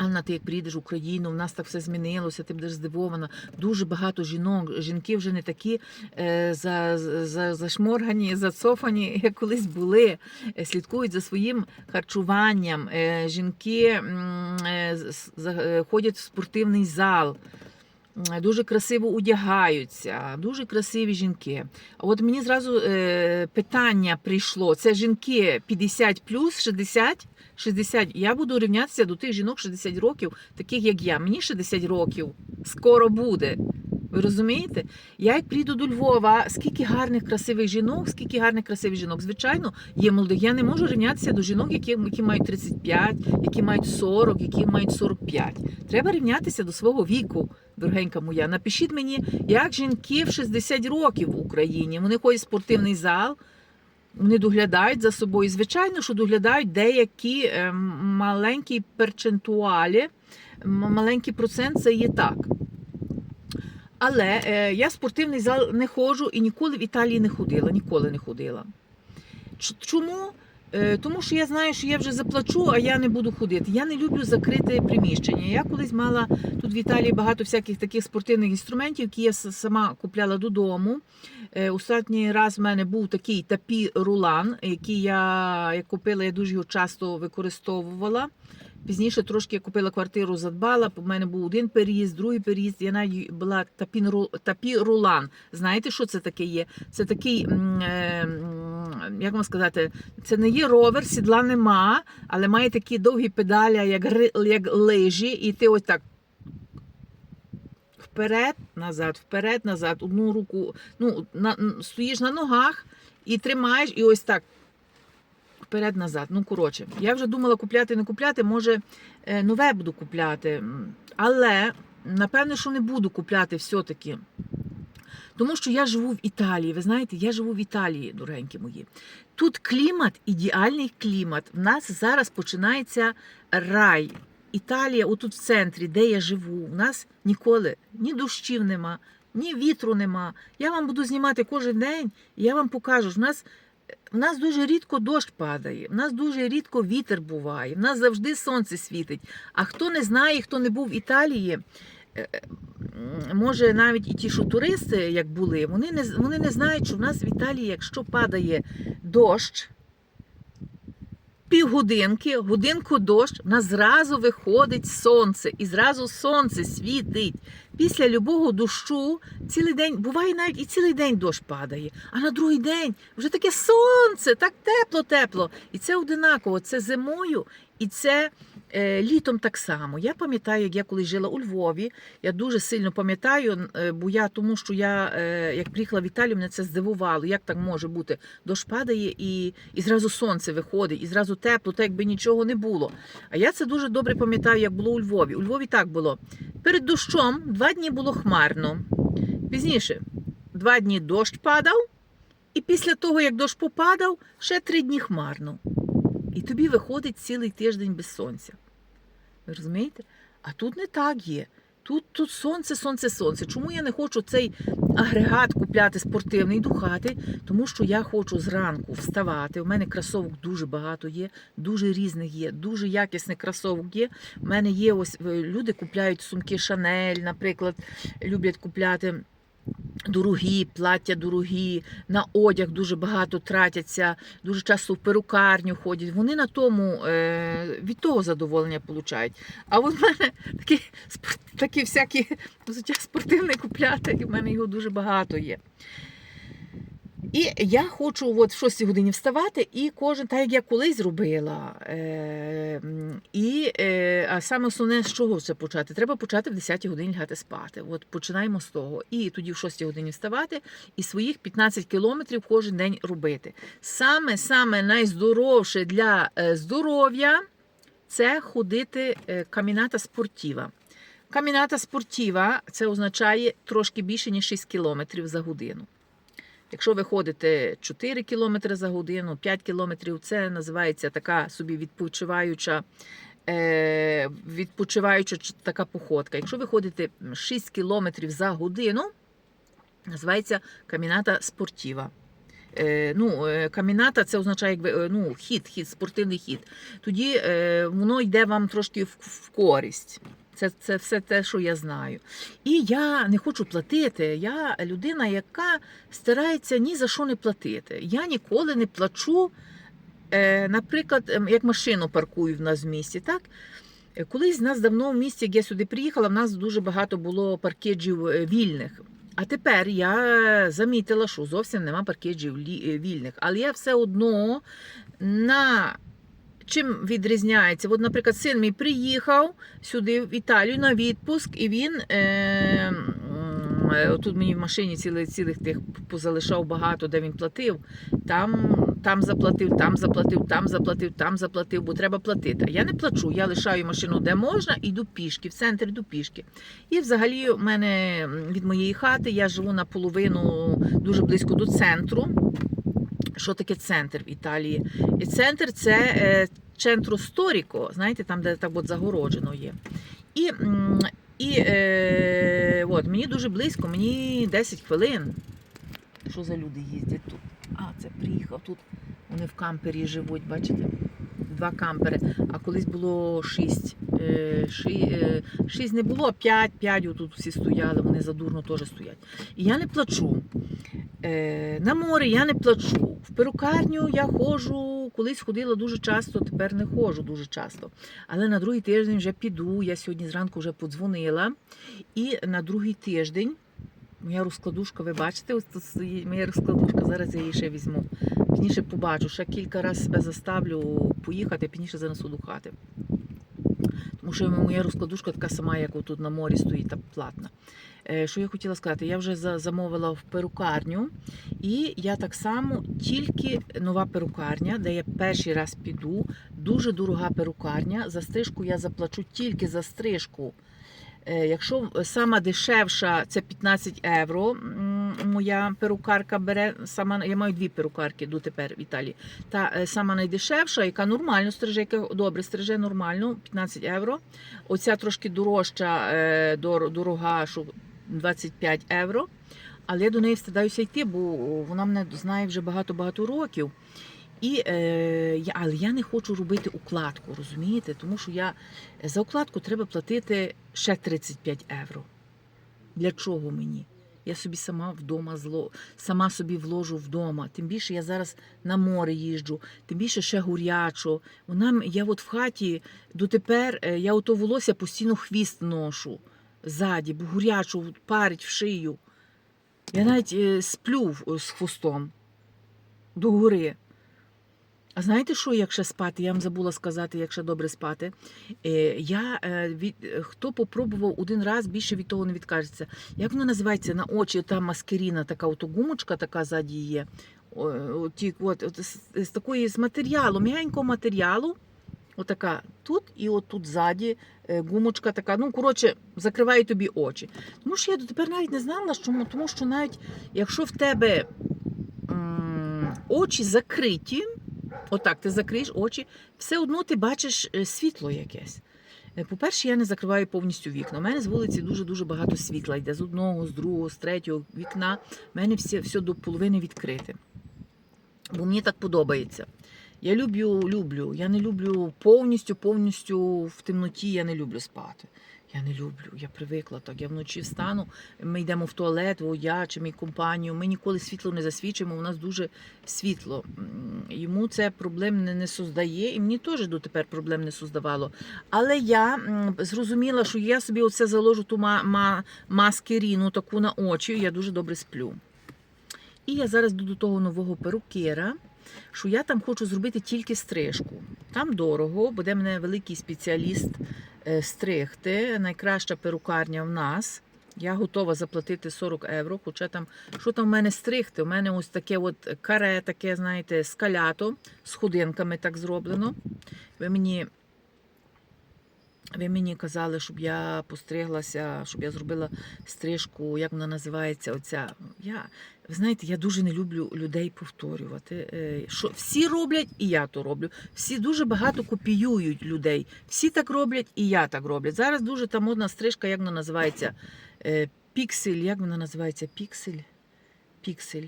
Анна, ти як приїдеш в Україну, в нас так все змінилося, ти будеш здивована. Дуже багато жінок. Жінки вже не такі е, за, за, зашморгані, зацофані, як колись були. Е, Слідкують за своїм харчуванням. Е, жінки е, е, ходять в спортивний зал. Дуже красиво одягаються, дуже красиві жінки. От мені зразу е, питання прийшло: це жінки 50 плюс 60? 60. Я буду рівнятися до тих жінок 60 років, таких як я. Мені 60 років скоро буде. Ви розумієте? Я як прийду до Львова, скільки гарних красивих жінок, скільки гарних красивих жінок. Звичайно, є молодих. Я не можу рівнятися до жінок, які, які мають 35, які мають 40, які мають 45. Треба рівнятися до свого віку, дорогенька моя. Напишіть мені, як жінки в 60 років в Україні. Вони ходять в спортивний зал. Вони доглядають за собою. Звичайно, що доглядають деякі е, маленькі перцентуалі, м- маленький процент це є так. Але е, я спортивний зал не ходжу і ніколи в Італії не ходила, ніколи не ходила. Чому? Е, Тому що я знаю, що я вже заплачу, а я не буду ходити. Я не люблю закрите приміщення. Я колись мала тут в Італії багато всяких таких спортивних інструментів, які я сама купляла додому. Е, Останній раз в мене був такий тапі рулан, який я як купила, я дуже його часто використовувала. Пізніше трошки я купила квартиру, задбала. У мене був один переїзд, другий переїзд. Я навіть була тапін, ру- тапі рулан. Знаєте, що це таке є? Це такий, е, як вам сказати, це не є ровер, сідла нема, але має такі довгі педаля, як, як лижі, і ти ось так. Вперед, назад, вперед, назад, одну руку. Ну, на, стоїш на ногах і тримаєш, і ось так. Вперед, назад. Ну, коротше, я вже думала купляти, не купляти, може е, нове буду купляти. Але напевне, що не буду купляти все-таки. Тому що я живу в Італії. Ви знаєте, я живу в Італії, дорогенькі мої. Тут клімат, ідеальний клімат. В нас зараз починається рай. Італія, отут в центрі, де я живу, у нас ніколи ні дощів нема, ні вітру нема. Я вам буду знімати кожен день, і я вам покажу. що В нас, в нас дуже рідко дощ падає, в нас дуже рідко вітер буває, в нас завжди сонце світить. А хто не знає, хто не був в Італії, е, е, може навіть і ті, що туристи, як були, вони не, вони не знають, що в нас в Італії, якщо падає дощ, півгодинки, годинку дощ, на зразу виходить сонце, і зразу сонце світить. Після любого дощу цілий день, буває навіть і цілий день дощ падає, а на другий день вже таке сонце, так тепло-тепло. І це одинаково, це зимою, і це літом так само. Я пам'ятаю, як я коли жила у Львові, я дуже сильно пам'ятаю, е, бо я тому, що я е, як приїхала в Італію, мене це здивувало. Як так може бути? Дощ падає і, і зразу сонце виходить, і зразу тепло, так якби нічого не було. А я це дуже добре пам'ятаю, як було у Львові. У Львові так було. Перед дощом два дні було хмарно. Пізніше два дні дощ падав, і після того, як дощ попадав, ще три дні хмарно. І тобі виходить цілий тиждень без сонця. Ви розумієте? А тут не так є. Тут, тут сонце, сонце, сонце. Чому я не хочу цей агрегат купляти спортивний до хати? Тому що я хочу зранку вставати. У мене кросовок дуже багато є, дуже різних є, дуже якісних кросовок є. У мене є ось люди купляють сумки Шанель, наприклад, люблять купляти. Дорогі, плаття дорогі, на одяг дуже багато тратяться, дуже часто в перукарню ходять. Вони на тому е, від того задоволення получають. А от в мене такі, такі всякі спортивне купляти, і в мене його дуже багато є. І я хочу от в 6 годині вставати, і кожен, так як я колись робила. Е, і, е, а саме основне, з чого це почати? Треба почати в 10 годині лягати спати. От починаємо з того. І тоді в 6 годині вставати і своїх 15 кілометрів кожен день робити. Саме саме найздоровше для е, здоров'я це ходити каміната спортіва. Каміната спортіва це означає трошки більше, ніж 6 кілометрів за годину. Якщо ви ходите 4 км за годину, 5 км, це називається така собі відпочиваюча, е, відпочиваюча така походка. Якщо ви ходите 6 км за годину, називається каміната спортіва. е, ну, е, каміната це означає якби, ну, хід, хід, спортивний хід. Тоді воно йде вам трошки в користь. Це, це все те, що я знаю. І я не хочу платити. Я людина, яка старається ні за що не платити. Я ніколи не плачу, е, наприклад, ем, як машину паркую в нас в місті. так? Е, Колись в нас давно в місті, як я сюди приїхала, в нас дуже багато було паркеджів е, вільних. А тепер я замітила, що зовсім нема паркеджів вільних. Але я все одно на чим відрізняється? От, наприклад, син мій приїхав сюди в Італію на відпуск, і він е, е, тут мені в машині цілих, цілих тих позалишав багато, де він платив. Там, там заплатив, там заплатив, там заплатив, там заплатив, бо треба платити. Я не плачу. Я лишаю машину де можна, іду пішки, в центр йду пішки. І взагалі, в мене від моєї хати я живу наполовину дуже близько до центру. Що таке центр в Італії? І центр це е, центро сторіко, знаєте, там, де так от загороджено є. І, і е, от, мені дуже близько, мені 10 хвилин. Що за люди їздять тут? А, це приїхав тут. Вони в кампері живуть, бачите? Два кампери. А колись було шість. Е, е, шість не було, п'ять, п'ять отут всі стояли, вони задурно теж стоять. І я не плачу. На море я не плачу. В перукарню я ходжу, колись ходила дуже часто, тепер не ходжу дуже часто. Але на другий тиждень вже піду. Я сьогодні зранку вже подзвонила. І на другий тиждень моя розкладушка, ви бачите, ось тут моя розкладушка, зараз я її ще візьму. Пізніше побачу, ще кілька разів себе заставлю поїхати, пізніше занесу до хати. Тому що моя розкладушка така сама, як отут на морі стоїть, та платна. Е, Що я хотіла сказати? Я вже замовила в перукарню, і я так само тільки нова перукарня, де я перший раз піду. Дуже дорога перукарня. За стрижку я заплачу тільки за стрижку. Е, Якщо сама дешевша, це 15 євро. Моя перукарка бере сама. Я маю дві перукарки дотепер в Італії. Та е, сама найдешевша, яка нормально стриже, яка добре стриже нормально, 15 євро. Оця трошки дорожча, дорога, що 25 євро. Але я до неї встидаюся йти, бо вона мене знає вже багато-багато років. І, е, але я не хочу робити укладку, розумієте? Тому що я за укладку треба платити ще 35 євро. Для чого мені? Я собі сама вдома зло, сама собі вложу вдома. Тим більше я зараз на море їжджу, тим більше ще гурячо. Вона я от в хаті дотепер е, я ото волосся постійно хвіст ношу ззаді, бо парить в шию. Я навіть е, сплю з хвостом до гори. А знаєте, що, як ще спати? Я вам забула сказати, як ще добре спати. Е, я, е, від, е, хто попробував один раз, більше від того не відкажеться. Як воно називається на очі, та маскеріна, така ото гумочка така ззаді є. О, о, от, от, з, з такої з матеріалу, м'ягенького матеріалу. Отака тут і от тут ззаді е, гумочка така. Ну, коротше, закриває тобі очі. Тому що я дотепер навіть не знала, чому, тому що навіть якщо в тебе очі закриті, отак ти закриєш очі, все одно ти бачиш е, світло якесь. Е, По-перше, я не закриваю повністю вікна. У мене з вулиці дуже-дуже багато світла йде з одного, з другого, з третього вікна. У мене все, все до половини відкрите. Бо мені так подобається. Я люблю, люблю. Я не люблю повністю, повністю в темноті я не люблю спати. Я не люблю, я привикла так. Я вночі встану, ми йдемо в туалет, о, я чи мій компанію. Ми ніколи світло не засвічуємо, у нас дуже світло. Йому це проблем не, не создає, і мені теж дотепер проблем не создавало. Але я зрозуміла, що я собі оце заложу ту ма- ма- маскеріну таку на очі, я дуже добре сплю. І я зараз йду до того нового перукера, що я там хочу зробити тільки стрижку. Там дорого, буде мене великий спеціаліст е, стригти. Найкраща перукарня в нас. Я готова заплатити 40 євро. Хоча там, що там в мене стригти? У мене ось таке от каре, таке, знаєте, скалято з ходинками так зроблено. Ви мені, ви мені казали, щоб я постриглася, щоб я зробила стрижку, як вона називається? Оця. Я, ви знаєте, я дуже не люблю людей повторювати. Е, Що всі роблять, і я то роблю. Всі дуже багато копіюють людей. Всі так роблять, і я так роблю. Зараз дуже та модна стрижка, як вона називається? Е, Піксель. Як вона називається? Піксель? Піксель.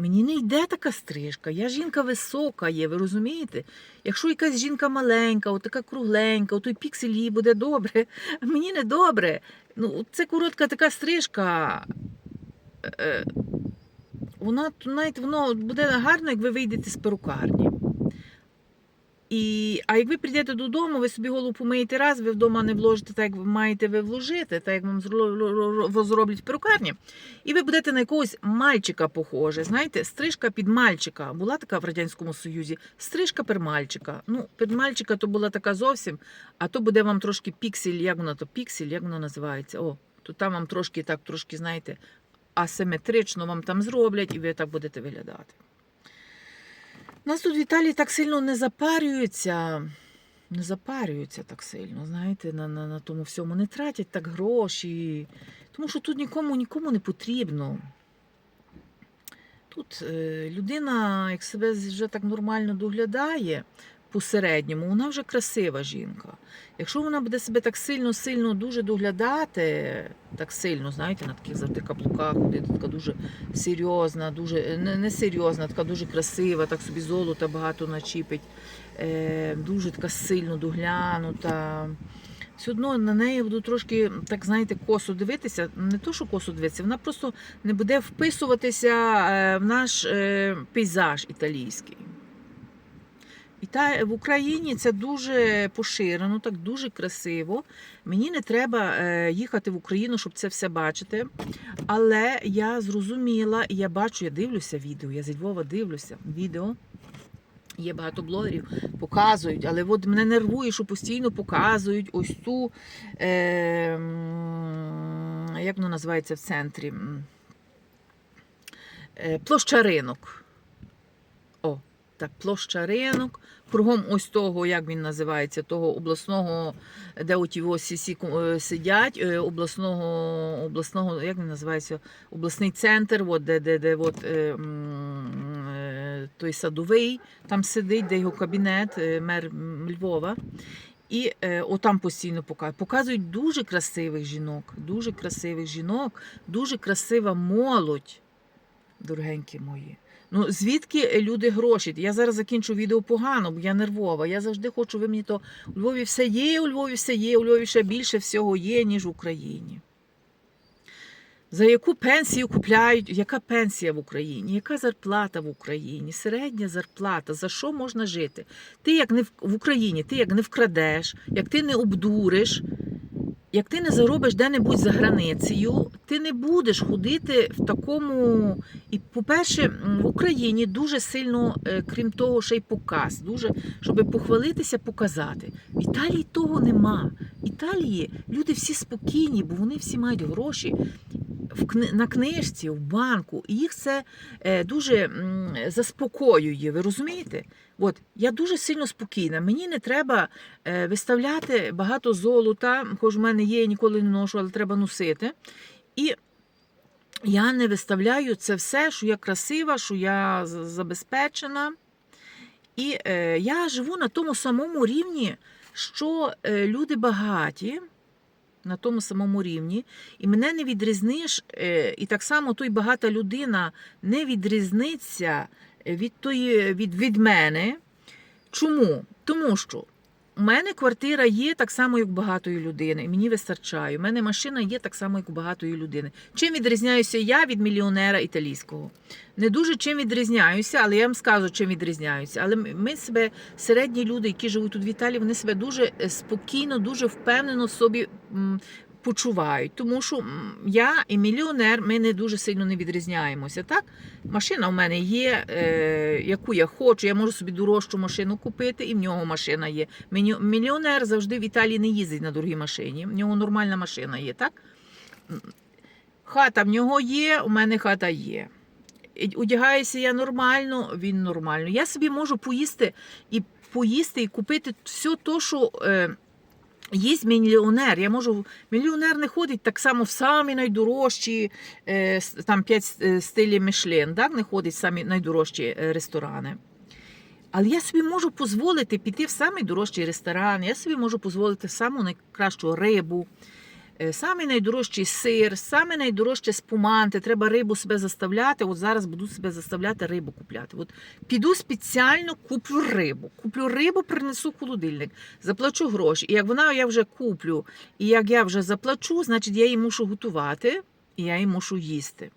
Мені не йде така стрижка. Я жінка висока є, ви розумієте? Якщо якась жінка маленька, така кругленька, той піксель їй буде добре, а мені не добре. Ну, це коротка така стрижка. Е, Вона навіть воно буде гарно, як ви вийдете з перукарні. І, а як ви прийдете додому, ви собі голову помиєте раз, ви вдома не вложите так, як ви маєте ви вложити, так як вам зро- ро- ро- зроблять в перукарні, і ви будете на якогось мальчика похоже. Знаєте, стрижка під мальчика. Була така в Радянському Союзі. Стрижка під мальчика. Ну, під мальчика то була така зовсім, а то буде вам трошки піксель, як воно то піксель, як воно називається? О, то там вам трошки так, трошки, знаєте, асиметрично вам там зроблять, і ви так будете виглядати. Нас тут в Італії так сильно не запарюються, не запарюються так сильно, знаєте, на, на, на тому всьому. Не тратять так гроші. Тому що тут нікому нікому не потрібно. Тут е, людина, як себе вже так нормально доглядає по-середньому, вона вже красива жінка. Якщо вона буде себе так сильно, сильно дуже доглядати, так сильно, знаєте, на таких завжди каблуках ходити, така дуже серйозна, дуже не, не серйозна, така дуже красива, так собі золота багато начіпить, е, дуже така сильно доглянута. Все одно на неї буду трошки, так знаєте, косо дивитися. Не то, що косо дивитися, вона просто не буде вписуватися е, в наш е, пейзаж італійський. І та, в Україні це дуже поширено, так дуже красиво. Мені не треба е, їхати в Україну, щоб це все бачити. Але я зрозуміла, і я бачу, я дивлюся відео, я зі Львова дивлюся відео. Є багато блогерів, показують, але от мене нервує, що постійно показують ось ту, е, як воно називається в центрі? Е, площа ринок. Так, площа ринок. Кругом ось того, як він називається, того обласного, де оті ось всі е, сидять, е, обласного, обласного, як він називається, обласний центр, от, де, де, де от, е, е, той садовий, там сидить, де його кабінет, мер Львова. І е, отам постійно показують. Показують дуже красивих жінок, дуже красивих жінок, дуже красива молодь, дорогенькі мої. Ну, звідки люди гроші? Я зараз закінчу відео погано, бо я нервова. Я завжди хочу, ви мені то у Львові все є, у Львові все є, у Львові ще більше всього є, ніж в Україні. За яку пенсію купляють? Яка пенсія в Україні? Яка зарплата в Україні? Середня зарплата. За що можна жити? Ти як не в, в Україні, ти як не вкрадеш, як ти не обдуриш, як ти не заробиш де-небудь за границею, ти не будеш ходити в такому. І, по-перше, в Україні дуже сильно, е, крім того, ще й показ. Дуже, щоб похвалитися, показати. В Італії того нема. В Італії люди всі спокійні, бо вони всі мають гроші в на книжці, в банку, і їх це е, дуже заспокоює. Ви розумієте? От я дуже сильно спокійна. Мені не треба е, виставляти багато золота, хоч в мене є, я ніколи не ношу, але треба носити. І я не виставляю це все, що я красива, що я забезпечена. І е, я живу на тому самому рівні, що люди багаті. На тому самому рівні, і мене не відрізниш, е, і так само той багата людина не відрізниться від, тої, від, від мене. Чому? Тому що у мене квартира є так само, як багатої людини, мені вистачає. У мене машина є так само, як у багатої людини. Чим відрізняюся я від мільйонера італійського? Не дуже чим відрізняюся, але я вам скажу, чим відрізняюся. Але ми себе, середні люди, які живуть тут в Італії, вони себе дуже е, спокійно, дуже впевнено собі почувають. Тому що я і мільйонер, ми не дуже сильно не відрізняємося. Так? Машина в мене є, е, яку я хочу. Я можу собі дорожчу машину купити, і в нього машина є. Мільйонер завжди в Італії не їздить на дорогій машині. В нього нормальна машина є, так? Хата в нього є, у мене хата є. Одягаюся я нормально, він нормально. Я собі можу поїсти і поїсти і купити все то, що. Е, Є мільйонер. Я можу. Мільйонер не ходить так само в самі найдорожчі, е, там п'ять стилів Мішлен, так? не ходить в самі найдорожчі е, ресторани. Але я собі можу дозволити піти в самий дорожчий ресторан, я собі можу дозволити саму найкращу рибу. Е, Самий найдорожчий сир, саме найдорожче спуманти. Треба рибу себе заставляти. От зараз буду себе заставляти рибу купляти. От піду спеціально куплю рибу. Куплю рибу, принесу холодильник, заплачу гроші. І як вона я вже куплю, і як я вже заплачу, значить я її мушу готувати і я її мушу їсти.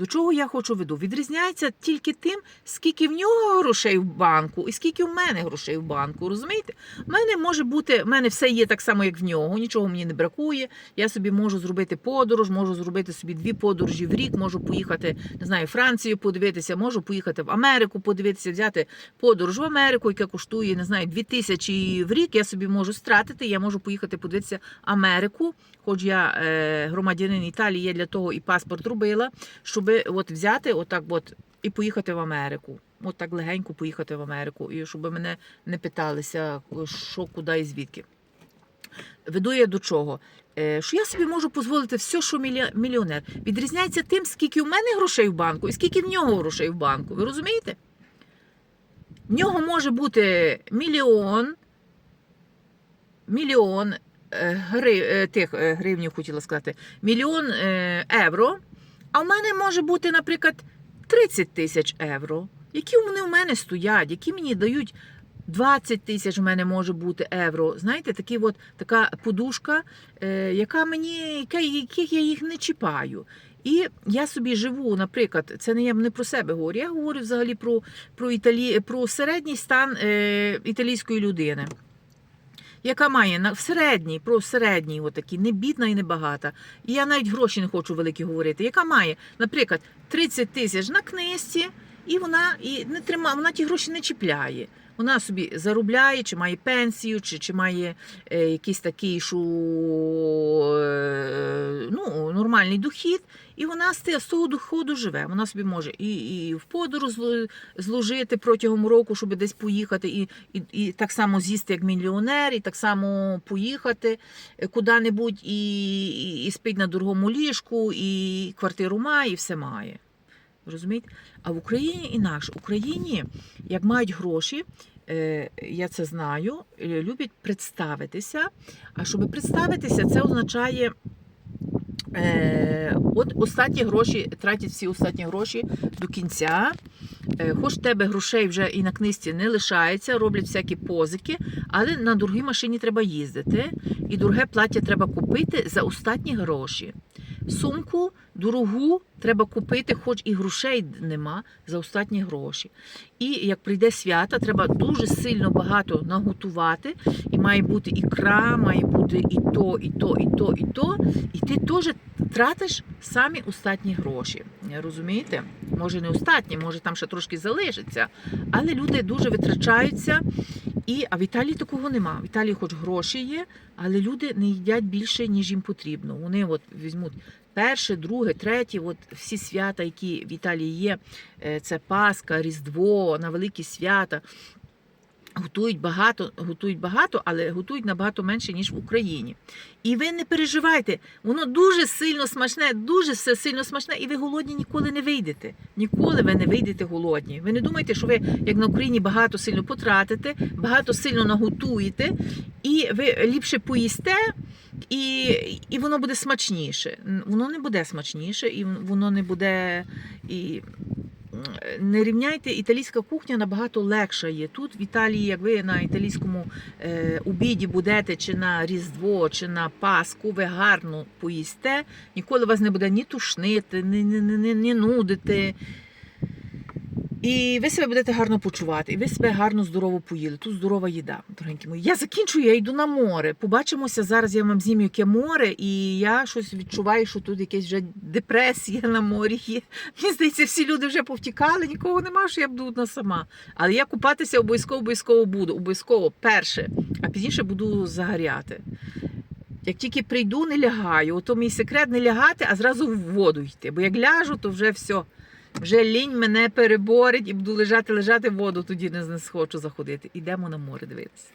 До чого я хочу веду? Відрізняється тільки тим, скільки в нього грошей в банку, і скільки в мене грошей в банку. Розумієте? У мене може бути, в мене все є так само, як в нього, нічого мені не бракує. Я собі можу зробити подорож, можу зробити собі дві подорожі в рік, можу поїхати, не знаю, в Францію подивитися, можу поїхати в Америку подивитися, взяти подорож в Америку, яка коштує, не знаю, 2 тисячі в рік. Я собі можу стратити, я можу поїхати подивитися Америку. Хоч я е, громадянин Італії, я для того і паспорт робила, щоб от взяти отак от і поїхати в Америку. От так легенько поїхати в Америку, і щоб мене не питалися, що, куди і звідки. Веду я до чого? Е, Що я собі можу дозволити все, що мільйонер. Відрізняється тим, скільки в мене грошей в банку і скільки в нього грошей в банку. Ви розумієте? В нього може бути мільйон, мільйон е, гри, е, тих гривнів, хотіла сказати, мільйон євро, а в мене може бути, наприклад, 30 тисяч євро. Які вони в мене стоять, які мені дають 20 тисяч в мене може бути євро. Знаєте, такі от, така подушка, е, яка мені, яких я їх не чіпаю. І я собі живу, наприклад, це не я не про себе говорю, я говорю взагалі про, про, Італі, про середній стан е, італійської людини. Яка має на в середній, про середній, отакий, не бідна і не багата. І я навіть гроші не хочу великі говорити. Яка має, наприклад, 30 тисяч на книжці, і вона і не тримає, вона ті гроші не чіпляє. Вона собі заробляє, чи має пенсію, чи, чи має е, якийсь такий що, е, ну, нормальний дохід, і вона з з того доходу живе. Вона собі може і, і в подорож зложити протягом року, щоб десь поїхати, і, і, і так само з'їсти як мільйонер, і так само поїхати куди-небудь, і, і, і спить на дорогому ліжку, і квартиру має, і все має. Розумієте? А в Україні інакше. В Україні, як мають гроші, е, я це знаю, е, люблять представитися. А щоб представитися, це означає. Е, от останні гроші тратять всі останні гроші до кінця. Е, хоч тебе грошей вже і на книжці не лишається, роблять всякі позики, але на дорогій машині треба їздити, і дороге плаття треба купити за останні гроші. Сумку дорогу треба купити, хоч і грошей нема за останні гроші. І як прийде свята, треба дуже сильно багато наготувати. І має бути ікра, має бути і то, і то, і то, і то. І ти теж тратиш самі остатні гроші. Розумієте? Може, не остатні, може там ще трошки залишиться. Але люди дуже витрачаються. І, а в Італії такого нема. В Італії хоч гроші є, але люди не їдять більше, ніж їм потрібно. Вони от візьмуть перше, друге, третє, от всі свята, які в Італії є, е, це Пасха, Різдво, на великі свята. Готують багато, готують багато, але готують набагато менше, ніж в Україні. І ви не переживайте, воно дуже сильно смачне, дуже все сильно смачне, і ви голодні ніколи не вийдете. Ніколи ви не вийдете голодні. Ви не думайте, що ви, як на Україні, багато сильно потратите, багато сильно наготуєте, і ви ліпше поїсте, і, і воно буде смачніше. Воно не буде смачніше, і воно не буде. І... Не рівняйте, італійська кухня набагато легша є. Тут в Італії, як ви на італійському е, обіді будете, чи на Різдво, чи на Пасху, ви гарно поїсте, ніколи вас не буде ні тушнити, ні, ні, ні, ні, нудити. І ви себе будете гарно почувати, і ви себе гарно здорово поїли. Тут здорова їда, дорогенькі мої. Я закінчую, я йду на море. Побачимося зараз. Я вам зніму, яке море, і я щось відчуваю, що тут якась вже депресія на морі є. Мені здається, всі люди вже повтікали, нікого нема, що я буду одна сама. Але я купатися обов'язково обов'язково буду. Обов'язково перше, а пізніше буду загоряти. Як тільки прийду, не лягаю. Ото мій секрет не лягати, а зразу в воду йти. Бо як ляжу, то вже все. Вже лінь мене переборить і буду лежати, лежати воду, тоді не схочу заходити. Ідемо на море дивитися.